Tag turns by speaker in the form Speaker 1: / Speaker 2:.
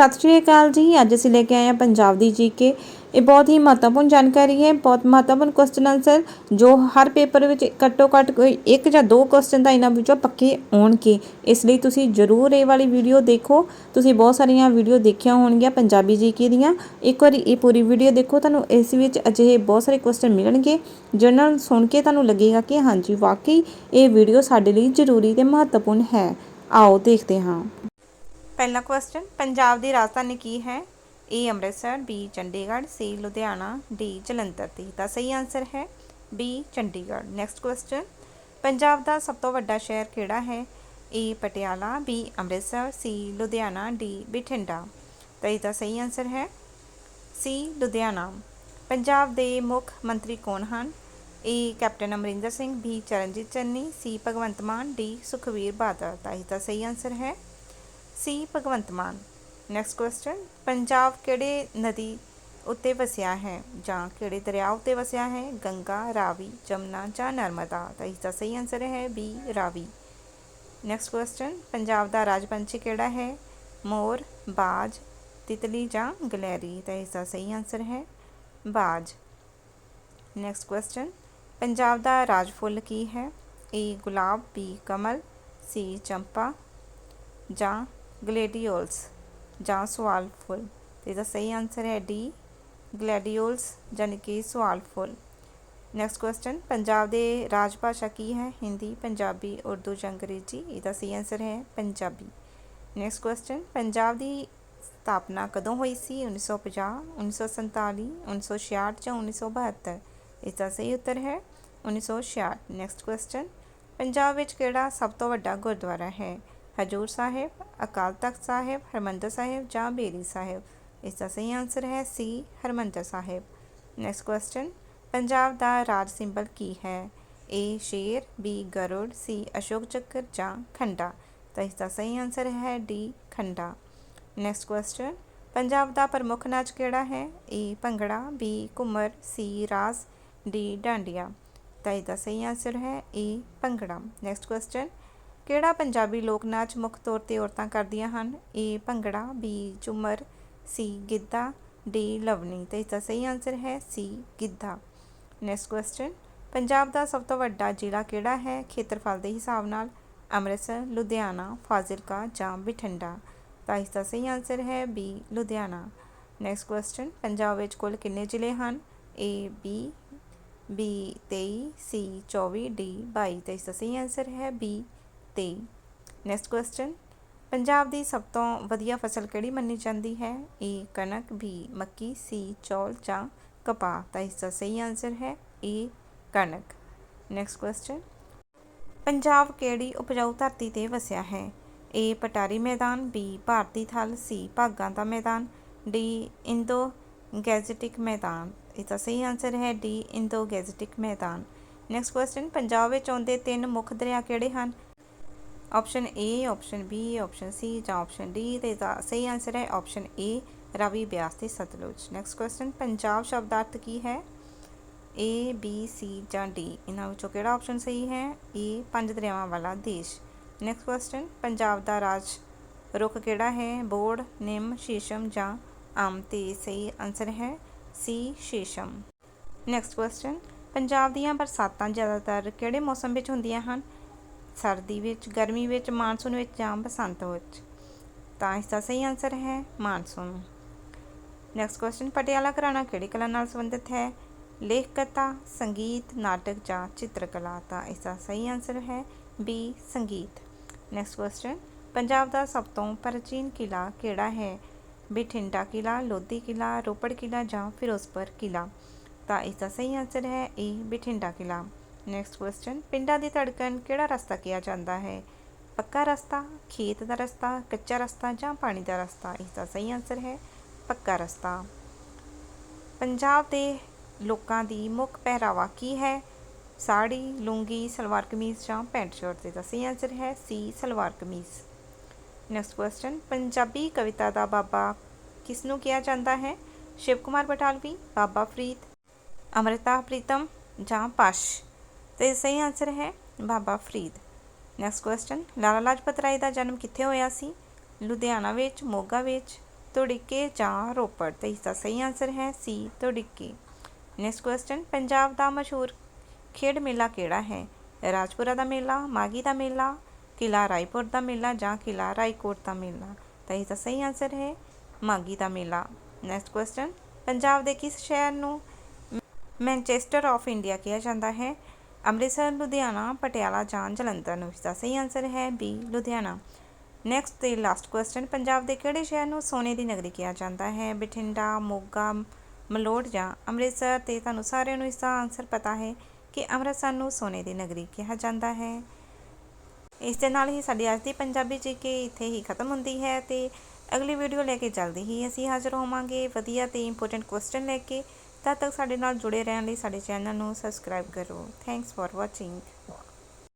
Speaker 1: ਸਤਿ ਸ਼੍ਰੀ ਅਕਾਲ ਜੀ। ਅੱਜ ਅਸੀਂ ਲੈ ਕੇ ਆਏ ਹਾਂ ਪੰਜਾਬ ਦੀ ਜੀਕੇ। ਇਹ ਬਹੁਤ ਹੀ ਮਹੱਤਵਪੂਰਨ ਜਾਣਕਾਰੀ ਹੈ। ਬਹੁਤ ਮਹੱਤਵਪੂਰਨ ਕੁਐਸਚਨ ਆਨਸਰ ਜੋ ਹਰ ਪੇਪਰ ਵਿੱਚ ਘੱਟੋ ਘੱਟ ਕੋਈ ਇੱਕ ਜਾਂ ਦੋ ਕੁਐਸਚਨ ਤਾਂ ਇਹਨਾਂ ਵਿੱਚੋਂ ਪੱਕੇ ਆਉਣਗੇ। ਇਸ ਲਈ ਤੁਸੀਂ ਜ਼ਰੂਰ ਇਹ ਵਾਲੀ ਵੀਡੀਓ ਦੇਖੋ। ਤੁਸੀਂ ਬਹੁਤ ਸਾਰੀਆਂ ਵੀਡੀਓ ਦੇਖੀਆਂ ਹੋਣਗੀਆਂ ਪੰਜਾਬੀ ਜੀਕੇ ਦੀਆਂ। ਇੱਕ ਵਾਰੀ ਇਹ ਪੂਰੀ ਵੀਡੀਓ ਦੇਖੋ, ਤੁਹਾਨੂੰ ਇਸ ਵਿੱਚ ਅਜਿਹੇ ਬਹੁਤ ਸਾਰੇ ਕੁਐਸਚਨ ਮਿਲਣਗੇ, ਜਿਹਨਾਂ ਨੂੰ ਸੁਣ ਕੇ ਤੁਹਾਨੂੰ ਲੱਗੇਗਾ ਕਿ ਹਾਂਜੀ, ਵਾਕਈ ਇਹ ਵੀਡੀਓ ਸਾਡੇ ਲਈ ਜ਼ਰੂਰੀ ਤੇ ਮਹੱਤਵਪੂਰਨ ਹੈ। ਆਓ ਦੇਖਦੇ ਹਾਂ। ਪਹਿਲਾ ਕੁਐਸਚਨ ਪੰਜਾਬ ਦੀ ਰਾਜਧਾਨੀ ਕੀ ਹੈ? A Amritsar B Chandigarh C Ludhiana D Jalandhar ਦੀ ਤਾਂ ਸਹੀ ਆਨਸਰ ਹੈ B Chandigarh. Next question Punjab ਦਾ ਸਭ ਤੋਂ ਵੱਡਾ ਸ਼ਹਿਰ ਕਿਹੜਾ ਹੈ? A Patiala B Amritsar C Ludhiana D Bathinda. ਤਾਂ ਇਹ ਤਾਂ ਸਹੀ ਆਨਸਰ ਹੈ ਸੀ ਲੁਧਿਆਣਾ। ਪੰਜਾਬ ਦੇ ਮੁੱਖ ਮੰਤਰੀ ਕੌਣ ਹਨ? A captain Amarinder Singh B Charanjit Channi C Bhagwant Mann D Sukhbir Badal. ਤਾਂ ਇਹ ਤਾਂ ਸਹੀ ਆਨਸਰ ਹੈ C Bhagwant Mann. Next question Punjab ਕਿਹੜੇ ਨਦੀ ਉੱਤੇ ਵਸਿਆ ਹੈ ਜਾਂ ਕਿਹੜੇ ਦਰਿਆ ਉੱਤੇ ਵਸਿਆ ਹੈ? ਗੰਗਾ, ਰਾਵੀ, ਜਮਨਾ ਜਾਂ ਨਰਮਦਾ? ਤਾਂ ਇਸ ਦਾ ਸਹੀ ਆਨਸਰ ਹੈ B Ravi. Next question Punjab ਦਾ ਰਾਜ ਪੰਛੀ ਕਿਹੜਾ ਹੈ? ਮੋਰ, ਬਾਜ, ਤਿਤਲੀ ਜਾਂ ਗਲੈਰੀ? ਤਾਂ ਇਸ ਦਾ ਸਹੀ ਆਨਸਰ ਹੈ ਬਾਜ। ਨੈਕਸਟ ਕੁਐਸਚਨ ਪੰਜਾਬ ਦਾ ਰਾਜ ਫੁੱਲ ਕੀ ਹੈ? ਏ ਗੁਲਾਬ ਬੀ ਕਮਲ ਸੀ ਚੰਪਾ ਜਾਂ ਗਲੇਡੀਓਲਸ ਜਾਂ ਸਵਾਲ ਫੁੱਲ। ਤੇ ਇਹਦਾ ਸਹੀ ਆਨਸਰ ਹੈ ਡੀ ਗਲੈਡੀਓਲਸ ਯਾਨੀ ਕਿ ਸਵਾਲ ਫੁੱਲ। ਨੈਕਸਟ ਕੁਐਸਚਨ ਪੰਜਾਬ ਦੇ ਰਾਜ ਭਾਸ਼ਾ ਕੀ ਹੈ? ਹਿੰਦੀ, ਪੰਜਾਬੀ, ਉਰਦੂ ਜਾਂ ਅੰਗਰੇਜ਼ੀ? ਇਹਦਾ ਸਹੀ ਆਨਸਰ ਹੈ ਪੰਜਾਬੀ। ਨੈਕਸਟ ਕੁਐਸਚਨ ਪੰਜਾਬ ਦੀ ਸਥਾਪਨਾ ਕਦੋਂ ਹੋਈ ਸੀ? 1950 1947 1966 ਜਾਂ 1972 ਇਸ ਦਾ ਸਹੀ ਉੱਤਰ ਹੈ 1966 ਨੈਕਸਟ ਕੁਐਸਚਨ ਪੰਜਾਬ ਵਿੱਚ ਕਿਹੜਾ ਸਭ ਤੋਂ ਵੱਡਾ ਗੁਰਦੁਆਰਾ ਹੈ? ਹਜੂਰ ਸਾਹਿਬ ਅਕਾਲ ਤਖਤ ਸਾਹਿਬ ਹਰਮੰਦਰ ਸਾਹਿਬ ਜਾਂ ਬੇਰੀ ਸਾਹਿਬ ਇਸ ਦਾ ਸਹੀ ਆਨਸਰ ਹੈ C Harmandir Sahib next question Punjab ਦਾ ਰਾਜ ਸਿੰਬਲ ਕੀ ਹੈ ਏ ਸ਼ੇਰ ਬੀ ਗਰੁੜ ਸੀ ਅਸ਼ੋਕ ਚੱਕਰ ਜਾਂ ਖੰਡਾ ਤਾਂ ਇਸ ਦਾ ਸਹੀ ਆਨਸਰ ਹੈ ਡੀ ਖੰਡਾ ਨੈਕਸਟ ਕੁਐਸਚਨ ਪੰਜਾਬ ਦਾ ਪ੍ਰਮੁੱਖ ਨਾਚ ਕਿਹੜਾ ਹੈ ਏ ਭੰਗੜਾ ਬੀ ਘੁੰਮਰ ਸੀ ਰਾਸ ਡੀ ਡਾਂਡੀਆ ਤਾਂ ਇਸ ਦਾ ਸਹੀ ਆਨਸਰ ਹੈ ਏ ਭੰਗੜਾ ਨੈਕਸਟ ਕੁਐਸਚਨ ਕਿਹੜਾ ਪੰਜਾਬੀ ਲੋਕ ਨਾਚ ਮੁੱਖ ਤੌਰ ਤੇ ਔਰਤਾਂ ਕਰਦੀਆਂ ਹਨ? A. Bhangra, B. Jhumar, C. Giddha, D. Lavani. ਤੇ ਇਸ ਦਾ ਸਹੀ ਆਨਸਰ ਹੈ C. Giddha. Next question Punjab ਦਾ ਸਭ ਤੋਂ ਵੱਡਾ ਜ਼ਿਲ੍ਹਾ ਕਿਹੜਾ ਹੈ? ਖੇਤਰਫਲ ਦੇ ਹਿਸਾਬ ਨਾਲ ਅੰਮ੍ਰਿਤਸਰ, ਲੁਧਿਆਣਾ, ਫਾਜ਼ਿਲਕਾ ਜਾਂ ਬਠਿੰਡਾ। ਤਾਂ ਇਸ ਦਾ ਸਹੀ ਆਨਸਰ ਹੈ B. Ludhiana. Next question Punjab ਵਿੱਚ ਕੁੱਲ ਕਿੰਨੇ ਜ਼ਿਲ੍ਹੇ ਹਨ? A, B B 23 C 24 D 22 ਤਾਂ ਇਸ ਦਾ ਸਹੀ ਆਨਸਰ ਹੈ ਬੀ। ਤੇ ਨੈਕਸਟ ਕੁਐਸਚਨ ਪੰਜਾਬ ਦੀ ਸਭ ਤੋਂ ਵਧੀਆ ਫਸਲ ਕਿਹੜੀ ਮੰਨੀ ਜਾਂਦੀ ਹੈ? ਏ ਕਣਕ ਬੀ ਮੱਕੀ ਸੀ ਚੌਲ ਜਾਂ ਕਪਾਹ? ਤਾਂ ਇਸ ਦਾ ਸਹੀ ਆਨਸਰ ਹੈ ਏ ਕਣਕ। ਨੈਕਸਟ ਕੁਐਸਚਨ ਪੰਜਾਬ ਕਿਹੜੀ ਉਪਜਾਊ ਧਰਤੀ ਤੇ ਵਸਿਆ ਹੈ? ਏ ਪਟਾਰੀ ਮੈਦਾਨ ਬੀ ਭਾਰਤੀ ਥਲ ਸੀ ਭਾਗਾਂ ਦਾ ਮੈਦਾਨ ਡੀ ਇੰਦੋ ਗੈਜ਼ਟਿਕ ਮੈਦਾਨ। ਇਸ ਸਹੀ ਆਨਸਰ ਹੈ ਡੀ ਇੰਡੋ ਗੈਜ਼ਟਿਕ ਮੈਦਾਨ। ਨੈਕਸਟ ਕੁਐਸਚਨ ਪੰਜਾਬ ਵਿੱਚ ਆਉਂਦੇ ਤਿੰਨ ਮੁੱਖ ਦਰਿਆ ਕਿਹੜੇ ਹਨ? Option A option B option C ਜਾਂ ਆਪਸ਼ਨ ਡੀ ਤੇ ਦਾ ਸਹੀ ਆਨਸਰ ਹੈ ਆਪਸ਼ਨ ਏ ਰਵੀ ਬਿਆਸ ਤੇ ਸਤਲੁਜ। ਨੈਕਸਟ ਕੁਐਸਚਨ ਪੰਜਾਬ ਸ਼ਬਦ ਅਰਥ ਕੀ ਹੈ? ਏ ਬੀ ਸੀ ਜਾਂ ਡੀ ਇਹਨਾਂ ਵਿੱਚੋਂ ਕਿਹੜਾ ਆਪਸ਼ਨ ਸਹੀ ਹੈ? ਏ ਪੰਜ ਦਰਿਆਵਾਂ ਵਾਲਾ ਦੇਸ਼। ਨੈਕਸਟ ਕੁਐਸਚਨ ਪੰਜਾਬ ਦਾ ਰਾਜ ਰੁੱਖ ਕਿਹੜਾ ਹੈ? ਬੋੜ, ਨਿੰਮ, ਸ਼ੀਸ਼ਮ ਜਾਂ ਆਮ ਤੇ ਸਹੀ ਆਨਸਰ ਹੈ C sheesham. Next question Punjab ਦੀਆਂ ਬਰਸਾਤਾਂ ਜ਼ਿਆਦਾਤਰ ਕਿਹੜੇ ਮੌਸਮ ਵਿੱਚ ਹੁੰਦੀਆਂ ਹਨ? ਸਰਦੀ ਵਿੱਚ, ਗਰਮੀ ਵਿੱਚ, ਮਾਨਸੂਨ ਵਿੱਚ ਜਾਂ ਬਸੰਤ ਵਿੱਚ। ਤਾਂ ਇਸ ਦਾ ਸਹੀ ਆਨਸਰ ਹੈ monsoon. Next question Patiala Gharana ਕਿਹੜੀ ਕਲਾ ਨਾਲ ਸੰਬੰਧਿਤ ਹੈ? ਲੇਖਕਤਾ, ਸੰਗੀਤ, ਨਾਟਕ ਜਾਂ ਚਿੱਤਰਕਲਾ। ਤਾਂ ਇਸ ਦਾ ਸਹੀ ਆਨਸਰ ਹੈ ਬੀ ਸੰਗੀਤ। ਨੈਕਸਟ ਕੁਐਸਚਨ ਪੰਜਾਬ ਦਾ ਸਭ ਤੋਂ ਪ੍ਰਾਚੀਨ ਕਿਲਾ ਕਿਹੜਾ ਹੈ? ਬਠਿੰਡਾ ਕਿਲਾ ਲੋਧੀ ਕਿਲਾ ਰੋਪੜ ਕਿਲਾ ਜਾਂ ਫਿਰੋਜ਼ਪੁਰ ਕਿਲਾ ਤਾਂ ਇਸ ਦਾ ਸਹੀ ਆਨਸਰ ਹੈ ਏ ਬਠਿੰਡਾ ਕਿਲਾ ਨੈਕਸਟ ਕੁਐਸਚਨ ਪਿੰਡਾਂ ਦੀ ਧੜਕਣ ਕਿਹੜਾ ਰਸਤਾ ਕਿਹਾ ਜਾਂਦਾ ਹੈ? ਪੱਕਾ ਰਸਤਾ, ਖੇਤ ਦਾ ਰਸਤਾ, ਕੱਚਾ ਰਸਤਾ ਜਾਂ ਪਾਣੀ ਦਾ ਰਸਤਾ? ਇਸ ਦਾ ਸਹੀ ਆਨਸਰ ਹੈ ਪੱਕਾ ਰਸਤਾ। ਪੰਜਾਬ ਦੇ ਲੋਕਾਂ ਦੀ ਮੁੱਖ ਪਹਿਰਾਵਾ ਕੀ ਹੈ? ਸਾੜੀ, ਲੁੰਗੀ, ਸਲਵਾਰ ਕਮੀਜ਼ ਜਾਂ ਪੈਂਟ ਸ਼ਰਟ? ਦਾ ਸਹੀ ਆਨਸਰ ਹੈ C, salwar kameez. Next question Punjabi ਕਵਿਤਾ ਦਾ ਬਾਬਾ ਕਿਸ ਨੂੰ ਕਿਹਾ ਜਾਂਦਾ ਹੈ? ਸ਼ਿਵ ਕੁਮਾਰ ਬਟਾਲਵੀ, ਬਾਬਾ ਫਰੀਦ, ਅਮ੍ਰਿਤਾ ਪ੍ਰੀਤਮ ਜਾਂ ਪਾਸ਼। ਤੇ ਸਹੀ ਆਨਸਰ ਹੈ ਬਾਬਾ ਫਰੀਦ। ਨੈਕਸਟ ਕੁਐਸਚਨ ਲਾਲਾ ਲਾਜਪਤ ਰਾਏ ਦਾ ਜਨਮ ਕਿੱਥੇ ਹੋਇਆ ਸੀ? ਲੁਧਿਆਣਾ ਵਿੱਚ, ਮੋਗਾ ਵਿੱਚ ਤੁੜਿੱਕੇ ਜਾਂ ਰੋਪੜ? ਤਾਂ ਇਸ ਦਾ ਸਹੀ ਆਨਸਰ ਹੈ C Dhudike next question Punjab ਦਾ ਮਸ਼ਹੂਰ ਖੇਡ ਮੇਲਾ ਕਿਹੜਾ ਹੈ? ਰਾਜਪੁਰਾ ਦਾ ਮੇਲਾ, ਮਾਗੀ ਦਾ ਮੇਲਾ ਕਿਲਾ ਰਾਏਪੁਰ ਦਾ ਮੇਲਾ ਜਾਂ ਕਿਲਾ ਰਾਏਕੋਟ ਦਾ ਮੇਲਾ? ਤਾਂ ਇਸ ਦਾ ਸਹੀ ਆਨਸਰ ਹੈ ਮਾਗੀ ਦਾ ਮੇਲਾ। ਨੈਕਸਟ ਕੁਐਸਚਨ ਪੰਜਾਬ ਦੇ ਕਿਸ ਸ਼ਹਿਰ ਨੂੰ ਮੈਨਚੈਸਟਰ ਆਫ ਇੰਡੀਆ ਕਿਹਾ ਜਾਂਦਾ ਹੈ? ਅੰਮ੍ਰਿਤਸਰ, ਲੁਧਿਆਣਾ, ਪਟਿਆਲਾ ਜਾਂ ਜਲੰਧਰ ਨੂੰ ਇਸ ਦਾ ਸਹੀ ਆਨਸਰ ਹੈ ਬੀ ਲੁਧਿਆਣਾ। ਨੈਕਸਟ ਤੇ ਲਾਸਟ ਕੁਐਸਚਨ ਪੰਜਾਬ ਦੇ ਕਿਹੜੇ ਸ਼ਹਿਰ ਨੂੰ ਸੋਨੇ ਦੀ ਨਗਰੀ ਕਿਹਾ ਜਾਂਦਾ ਹੈ? ਬਠਿੰਡਾ, ਮੋਗਾ, ਮਲੋਟ ਜਾਂ ਅੰਮ੍ਰਿਤਸਰ? ਤੇ ਤੁਹਾਨੂੰ ਸਾਰਿਆਂ ਨੂੰ ਇਸ ਦਾ ਆਨਸਰ ਪਤਾ ਹੈ ਕਿ ਅੰਮ੍ਰਿਤਸਰ ਨੂੰ ਸੋਨੇ ਦੀ ਨਗਰੀ ਕਿਹਾ ਜਾਂਦਾ ਹੈ। ਇਸ ਦੇ ਨਾਲ ਹੀ ਸਾਡੀ ਅੱਜ ਦੀ ਪੰਜਾਬੀ ਜੀਕੇ ਇੱਥੇ ਹੀ ਖਤਮ ਹੁੰਦੀ ਹੈ ਤੇ ਅਗਲੀ ਵੀਡੀਓ ਲੈ ਕੇ ਜਲਦੀ ਹੀ ਅਸੀਂ ਹਾਜ਼ਰ ਹੋਵਾਂਗੇ। ਵਧੀਆ ਤੇ ਇੰਪੋਰਟੈਂਟ ਕੁਐਸਚਨ ਲੈ ਕੇ ਤਦ ਤੱਕ ਸਾਡੇ ਨਾਲ ਜੁੜੇ ਰਹਿਣ ਲਈ ਸਾਡੇ ਚੈਨਲ ਨੂੰ ਸਬਸਕ੍ਰਾਈਬ ਕਰੋ। Thanks for watching